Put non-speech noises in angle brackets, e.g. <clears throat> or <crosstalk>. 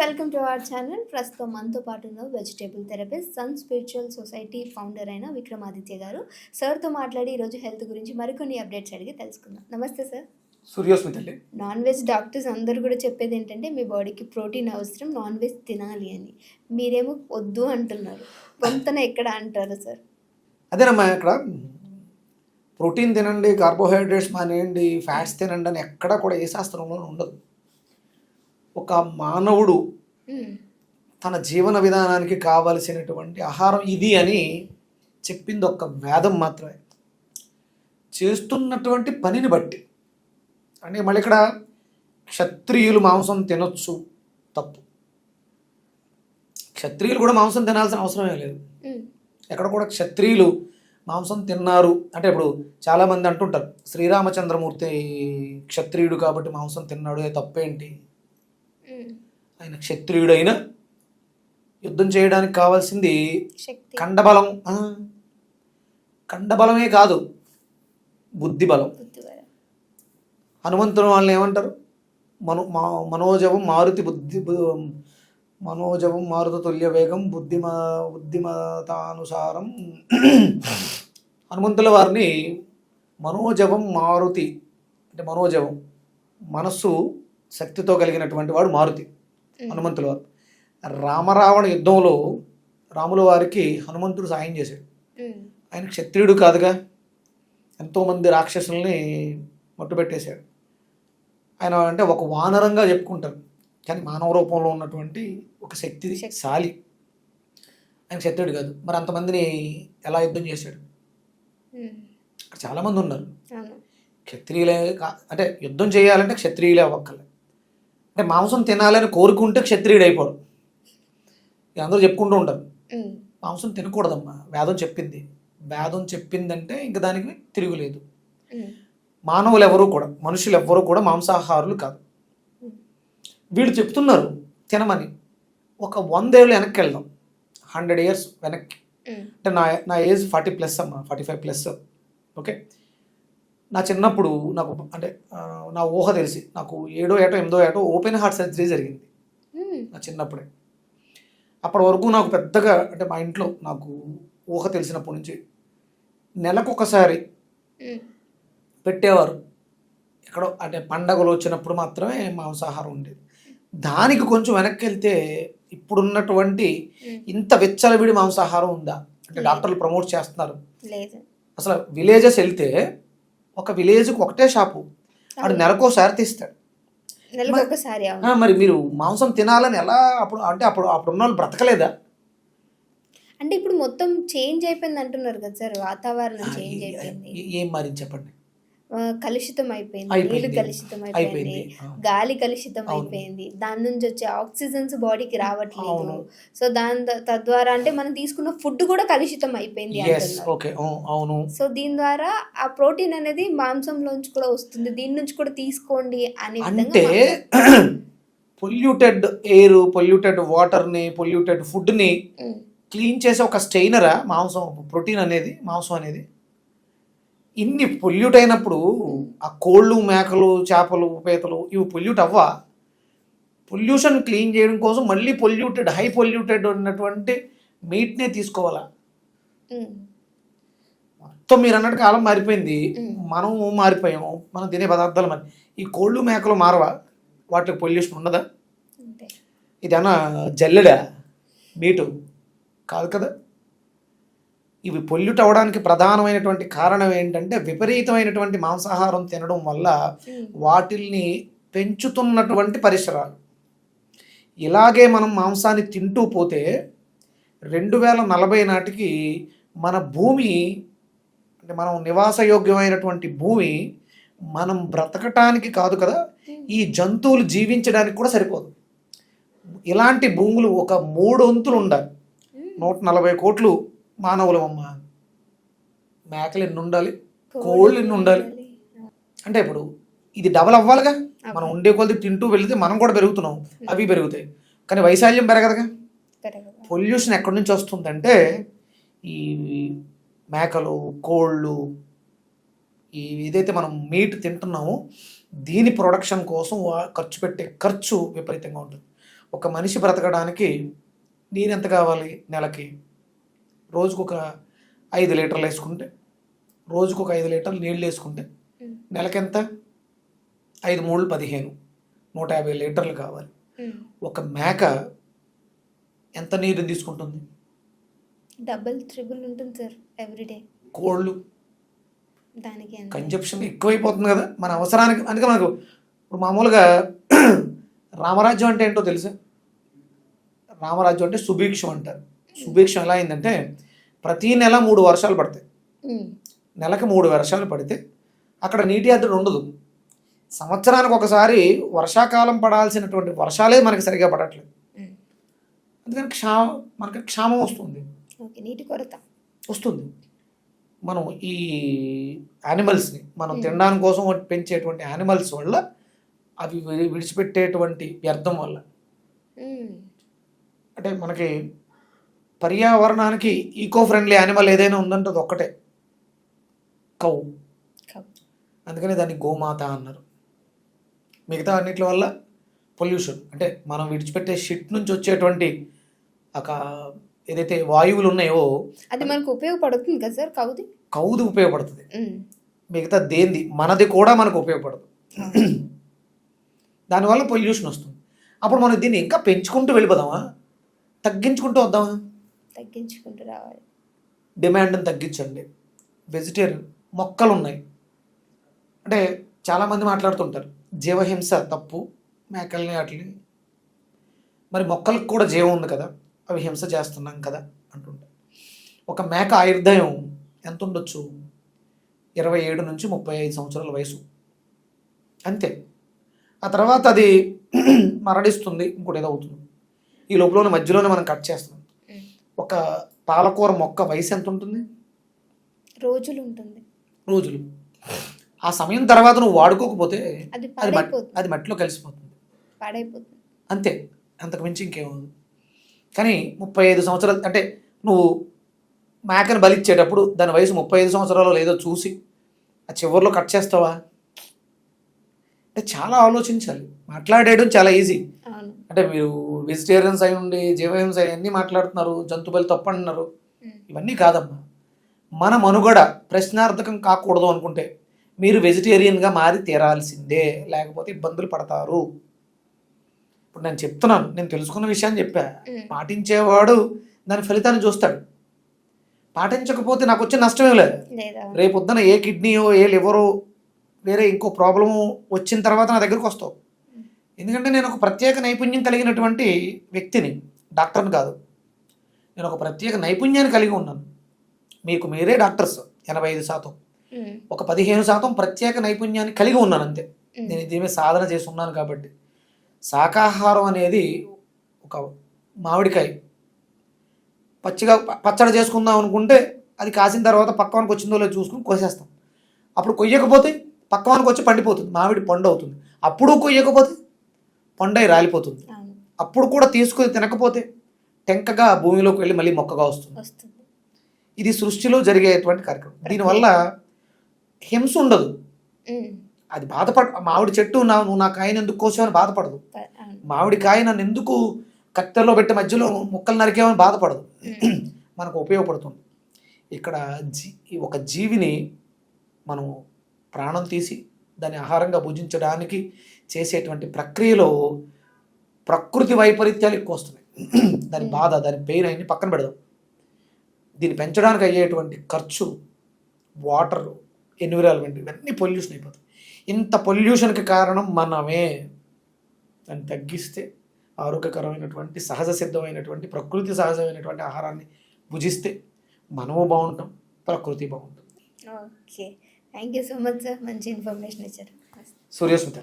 Welcome to our channel ప్రస్తుతం మనతో పాటు ఉన్న vegetable therapist sun spiritual society founder అయిన విక్రమాదిత్య గారు. సార్తో మాట్లాడి ఈరోజు హెల్త్ గురించి మరికొన్ని అప్డేట్స్ అడిగి తెలుసుకుందాం. నమస్తే సార్ సూర్యోస్మి తల్లి నాన్ వెజ్ డాక్టర్స్ అందరూ కూడా చెప్పేది ఏంటంటే మీ బాడీకి ప్రోటీన్ అవసరం నాన్ వెజ్ తినాలి అని. మీరేమో వద్దు అంటున్నారు. కొంతన ఎక్కడ అంటారు సార్ అదేనమ్మా ఇక్కడ ప్రోటీన్ తినండి కార్బోహైడ్రేట్స్ మానేయండి ఫ్యాట్స్ తినండి అని ఎక్కడ కూడా ఏ శాస్త్రంలో ఉండదు. ఒక మానవుడు. తన జీవన విధానానికి కావలసినటువంటి ఆహారం ఇది అని చెప్పింది ఒక వేదం మాత్రమే చేస్తున్నటువంటి పనిని బట్టి అంటే మళ్ళీ ఇక్కడ క్షత్రియులు మాంసం తినొచ్చు తప్పు క్షత్రియులు కూడా మాంసం తినాల్సిన అవసరమే లేదు. ఎక్కడ కూడా క్షత్రియులు మాంసం తిన్నారు అంటే ఇప్పుడు చాలామంది అంటుంటారు శ్రీరామచంద్రమూర్తి క్షత్రియుడు కాబట్టి మాంసం తిన్నాడు తప్పేంటి. ఆయన క్షత్రియుడైన యుద్ధం చేయడానికి కావాల్సింది కండబలం. కండబలమే కాదు బుద్ధి బలం బుద్ధివరం. హనుమంతుడు వాళ్ళని ఏమంటారు? మనో మా మనోజవం మారుతి బుద్ధి మనోజవం మారుత తుల్య వేగం బుద్ధిమ బుద్ధిమతానుసారం. హనుమంతుల వారిని మనోజవం మారుతి అంటే మనోజవం మనస్సు శక్తితో కలిగినటువంటి వాడు మారుతి. హనుమంతుల వారు రామరావణ యుద్ధంలో రాముల వారికి హనుమంతుడు సాయం చేశాడు. ఆయన క్షత్రియుడు కాదుగా. ఎంతోమంది రాక్షసుల్ని మట్టుపెట్టేశాడు ఆయన అంటే ఒక వానరంగా చెప్పుకుంటారు. కానీ మానవ రూపంలో ఉన్నటువంటి ఒక శక్తి. శాలి. ఆయన క్షత్రియుడు కాదు. మరి అంతమందిని ఎలా యుద్ధం చేశాడు. అక్కడ చాలామంది ఉన్నారు. క్షత్రియులే కా- అంటే యుద్ధం చేయాలంటే క్షత్రియులే అవ్వక్కలే అంటే మాంసం తినాలని కోరుకుంటే క్షత్రియుడు అయిపోడు అందరూ చెప్పుకుంటూ ఉంటారు. మాంసం తినకూడదమ్మా. వేదం చెప్పింది. వేదం చెప్పిందంటే ఇంక దానికి తిరుగులేదు. మానవులు ఎవరు కూడా మనుషులు ఎవ్వరూ కూడా మాంసాహారులు కాదు. వీళ్ళు చెప్తున్నారు తినమని. ఒక వందేళ్ళు వెనక్కి వెళ్దాం హండ్రెడ్ ఇయర్స్ వెనక్కి. అంటే నా నా ఏజ్ ఫార్టీ ప్లస్ అమ్మా ఫార్టీ ఫైవ్ ప్లస్. ఓకే? నా చిన్నప్పుడు నాకు అంటే నా ఊహ తెలిసి నాకు ఏడో ఏటో ఎనిమిదో ఏటో ఓపెన్ హార్ట్ సర్జరీ జరిగింది. నా చిన్నప్పుడే. అప్పటి వరకు నాకు పెద్దగా అంటే మా ఇంట్లో నాకు ఊహ తెలిసినప్పటి నుంచి నెలకొకసారి. పెట్టేవారు. ఎక్కడో అంటే పండగలు వచ్చినప్పుడు మాత్రమే మాంసాహారం ఉండేది. దానికి కొంచెం వెనక్కి వెళ్తే ఇప్పుడున్నటువంటి. ఇంత విచ్చలవిడి మాంసాహారం ఉందా? అంటే డాక్టర్లు ప్రమోట్ చేస్తున్నారు. అసలు విలేజెస్ వెళ్తే ఒక విలేజ్కి ఒకటే షాపు. ఆడు నెలకోసారి తీస్తాడు. మరి మీరు మాంసం తినాలని ఎలా అప్పుడు అంటే అప్పుడు అప్పుడు ఉన్న వాళ్ళు బ్రతకలేదా? అంటే ఇప్పుడు మొత్తం చేంజ్ అయిపోయింది అంటున్నారు కదా సార్ వాతావరణం చేంజ్ అయిపోయింది. ఏ- ఏం మరి చెప్పండి? కలుషితం అయిపోయింది. నీళ్ళు కలుషితం అయిపోయింది. గాలి కలుషితం. అయిపోయింది దాని నుంచి వచ్చే ఆక్సిజన్స్ బాడీకి రావట్లేదు. సో దాని తద్వారా అంటే మనం తీసుకున్న ఫుడ్ కూడా కలుషితం అయిపోయింది అవును. సో దీని ద్వారా ఆ ప్రోటీన్ అనేది మాంసంలోంచి కూడా వస్తుంది. దీని నుంచి కూడా తీసుకోండి అనే విధంగా అంటే <clears throat> పొల్యూటెడ్ ఎయిర్ పొల్యూటెడ్ వాటర్ని పొల్యూటెడ్ ఫుడ్ని ఉమ్, క్లీన్ చేసే ఒక స్టెయినరా మాంసం ప్రోటీన్ అనేది మాంసం అనేది? ఇన్ని పొల్యూట్ అయినప్పుడు ఆ కోళ్ళు మేకలు చేపలు పీతలు ఇవి పొల్యూట్ అవ్వా? పొల్యూషన్ క్లీన్ చేయడం కోసం మళ్ళీ పొల్యూటెడ్ హై పొల్యూటెడ్ ఉన్నటువంటి మీట్నే తీసుకోవాలా? మొత్తం మీరు అన్నట్టు కాలం మారిపోయింది. మనం మారిపోయాము. మనం తినే పదార్థాలు మరి. ఈ కోళ్ళు మేకలు మారవా? వాటికి పొల్యూషన్ ఉండదా? ఇదేనా జల్లెడా? మీటు? కాదు కదా? ఇవి పొల్యూట్ అవ్వడానికి ప్రధానమైనటువంటి కారణం ఏంటంటే విపరీతమైనటువంటి మాంసాహారం తినడం వల్ల ఉమ్, వాటిల్ని పెంచుతున్నటువంటి పరిసరాలు. ఇలాగే మనం మాంసాన్ని తింటూ పోతే రెండు వేల నలభై నాటికి మన భూమి అంటే మనం నివాసయోగ్యమైనటువంటి భూమి మనం బ్రతకటానికి కాదు కదా ఈ జంతువులు జీవించడానికి కూడా సరిపోదు. ఇలాంటి భూములు ఒక మూడు వంతులు ఉండాలి. ఉమ్, నూట నలభై కోట్లు మానవులు అమ్మ మేకలు ఎన్ని ఉండాలి? కోళ్ళు ఎన్ని ఉండాలి? అంటే ఇప్పుడు ఇది డబల్ అవ్వాలిగా? మనం ఉండే కొద్ది తింటూ వెళితే మనం కూడా పెరుగుతున్నాం. అవి పెరుగుతాయి. కానీ వైశాల్యం పెరగదుగా? పెరగదు. పొల్యూషన్ ఎక్కడి నుంచి వస్తుందంటే ఈ మేకలు కోళ్ళు ఈ ఏదైతే మనం మీట్ తింటున్నామో దీని ప్రొడక్షన్ కోసం ఖర్చు పెట్టే ఖర్చు విపరీతంగా ఉంటుంది. ఒక మనిషి బ్రతకడానికి నీరు ఎంత కావాలి నెలకి? రోజుకు ఒక ఐదు లీటర్లు వేసుకుంటే రోజుకు ఒక ఐదు లీటర్లు నీళ్ళు వేసుకుంటే నెలకెంత? ఐదు మూడు పదిహేను. నూట యాభై లీటర్లు కావాలి. ఒక మేక ఎంత నీరు తీసుకుంటుంది? డబుల్ త్రిబుల్ ఉంటుంది సార్ ఎవ్రీడే కోళ్ళు. దానికి కన్జప్షన్ ఎక్కువైపోతుంది కదా మన అవసరానికి అందుకే మనకు ఇప్పుడు మామూలుగా రామరాజ్యం అంటే ఏంటో తెలుసా? రామరాజ్యం అంటే సుభిక్షం అంటారు. సుభిక్షం ఎలా అయిందంటే ప్రతి నెల మూడు వర్షాలు పడతాయి. నెలకు మూడు వర్షాలు పడితే అక్కడ నీటి అద్దడి ఉండదు. సంవత్సరానికి ఒకసారి వర్షాకాలం పడాల్సినటువంటి వర్షాలే మనకి సరిగా పడట్లేదు. అందుకని క్షా మనకి క్షామం వస్తుంది. నీటి కొరత. వస్తుంది. మనం ఈ యానిమల్స్ని మనం. తినడానికి కోసం పెంచేటువంటి యానిమల్స్ వల్ల అవి విడి- విడిచిపెట్టేటువంటి వ్యర్థం వల్ల అంటే మనకి పర్యావరణానికి ఈకో ఫ్రెండ్లీ యానిమల్ ఏదైనా ఉందంటే అది ఒక్కటే. కౌ. అందుకని దాన్ని గోమాత అన్నారు. మిగతా అన్నిటి వల్ల పొల్యూషన్. అంటే మనం విడిచిపెట్టే షిట్ నుంచి వచ్చేటువంటి ఒక ఏదైతే వాయువులు ఉన్నాయో అది మనకు ఉపయోగపడుతుంది కదా సార్ కవుది కౌది ఉపయోగపడుతుంది. మిగతా దేంది? మనది కూడా మనకు ఉపయోగపడదు. దానివల్ల పొల్యూషన్ వస్తుంది. అప్పుడు మనం దీన్ని ఇంకా పెంచుకుంటూ వెళ్ళిపోదామా? తగ్గించుకుంటూ వద్దామా? తగ్గించుకుంటూ రావాలి. డిమాండ్ని తగ్గించండి. వెజిటేరియన్ మొక్కలు ఉన్నాయి అంటే చాలామంది మాట్లాడుతుంటారు జీవహింస తప్పు మేకల్ని వాటిని. మరి మొక్కలకు కూడా జీవం ఉంది కదా అవి హింస చేస్తున్నాం కదా అంటుంటారు. ఒక మేక ఆయుర్దాయం ఎంత ఉండొచ్చు ఇరవై ఏడు నుంచి ముప్పై ఐదు సంవత్సరాల వయసు. అంతే. ఆ తర్వాత అది మరణిస్తుంది ఇంకోటి ఏదో అవుతుంది. ఈ లోపల మధ్యలోనే మనం కట్ చేస్తున్నాం. ఒక పాలకూర మొక్క వయసు ఎంత ఉంటుంది రోజులు. ఉంటుంది రోజులు ఆ సమయం తర్వాత నువ్వు వాడుకోకపోతే అది అది మట్టిలో కలిసిపోతుంది. పాడైపోతుంది. అంతే. అంతకు మించి ఇంకేముంది కానీ ముప్పై ఐదు సంవత్సరాలు అంటే నువ్వు మేకను బలిచ్చేటప్పుడు దాని వయసు ముప్పై ఐదు సంవత్సరాలు లేదో చూసి ఆ చివరిలో కట్ చేస్తావా? అంటే చాలా ఆలోచించాలి. మాట్లాడేయడం చాలా ఈజీ. అంటే మీరు వెజిటేరియన్స్ అయి ఉండి జీవహింస అన్నీ మాట్లాడుతున్నారు జంతు బలి తప్పు అంటున్నారు ఉమ్, ఇవన్నీ కాదమ్మా. మన మనుగడ ప్రశ్నార్థకం కాకూడదు అనుకుంటే మీరు వెజిటేరియన్గా మారి తీరాల్సిందే లేకపోతే ఇబ్బందులు పడతారు. ఇప్పుడు నేను చెప్తున్నాను నేను తెలుసుకున్న విషయాన్ని చెప్పా. పాటించేవాడు దాని ఫలితాన్ని చూస్తాడు. పాటించకపోతే నాకు వచ్చే నష్టమే లేదు. లేదా? రేపు పొద్దున ఏ కిడ్నీయో ఏ లివరో వేరే ఇంకో ప్రాబ్లము వచ్చిన తర్వాత నా దగ్గరకు వస్తావు. ఎందుకంటే నేను ఒక ప్రత్యేక నైపుణ్యం కలిగినటువంటి వ్యక్తిని డాక్టర్ని కాదు. నేను ఒక ప్రత్యేక నైపుణ్యాన్ని కలిగి ఉన్నాను. మీకు మీరే డాక్టర్స్ ఎనభై ఐదు శాతం. ఒక పదిహేను శాతం ప్రత్యేక నైపుణ్యాన్ని కలిగి ఉన్నాను అంతే. నేను దీని సాధన చేసి ఉన్నాను కాబట్టి. శాకాహారం అనేది ఒక మామిడికాయ. పచ్చిగా పచ్చడి చేసుకుందాం అనుకుంటే అది కాసిన తర్వాత పక్కవానికి వచ్చిందో లేదో చూసుకుని కోసేస్తాం. అప్పుడు కొయ్యకపోతే పక్కవానికి వచ్చి పండిపోతుంది. మామిడి పండు అవుతుంది. అప్పుడు కొయ్యకపోతే పండై రాలిపోతుంది. అప్పుడు కూడా తీసుకుని తినకపోతే టెంకగా భూమిలోకి వెళ్ళి మళ్ళీ మొక్కగా వస్తుంది. ఇది సృష్టిలో జరిగేటువంటి కార్యక్రమం. దీనివల్ల హింస ఉండదు. అది బాధపడ మామిడి చెట్టు నా నువ్వు నా కాయను ఎందుకు కోసావని బాధపడదు. మామిడి కాయ నన్ను ఎందుకు కత్తెరలో పెట్టి మధ్యలో ముక్కలు నరికేమని బాధపడదు. మనకు ఉపయోగపడుతుంది. ఇక్కడ జీ ఒక జీవిని మనం ప్రాణం తీసి దాన్ని ఆహారంగా భుజించడానికి చేసేటువంటి ప్రక్రియలో ప్రకృతి వైపరీత్యాలు ఎక్కువ వస్తున్నాయి. <clears throat> దాని బాధ దాని పెయిన్ అన్ని పక్కన పెడదాం. దీన్ని పెంచడానికి అయ్యేటువంటి ఖర్చు వాటర్ ఎన్విరాన్మెంట్ ఇవన్నీ పొల్యూషన్ అయిపోతాయి. ఇంత పొల్యూషన్కి కారణం మనమే. దాన్ని తగ్గిస్తే ఆరోగ్యకరమైనటువంటి సహజ సిద్ధమైనటువంటి ప్రకృతి సహజమైనటువంటి ఆహారాన్ని భుజిస్తే మనము బాగుంటాం ప్రకృతి బాగుంటుంది. Okay. Thank you so much sir. మంచి ఇన్ఫర్మేషన్ ఇచ్చారు. సూర్యస్మిత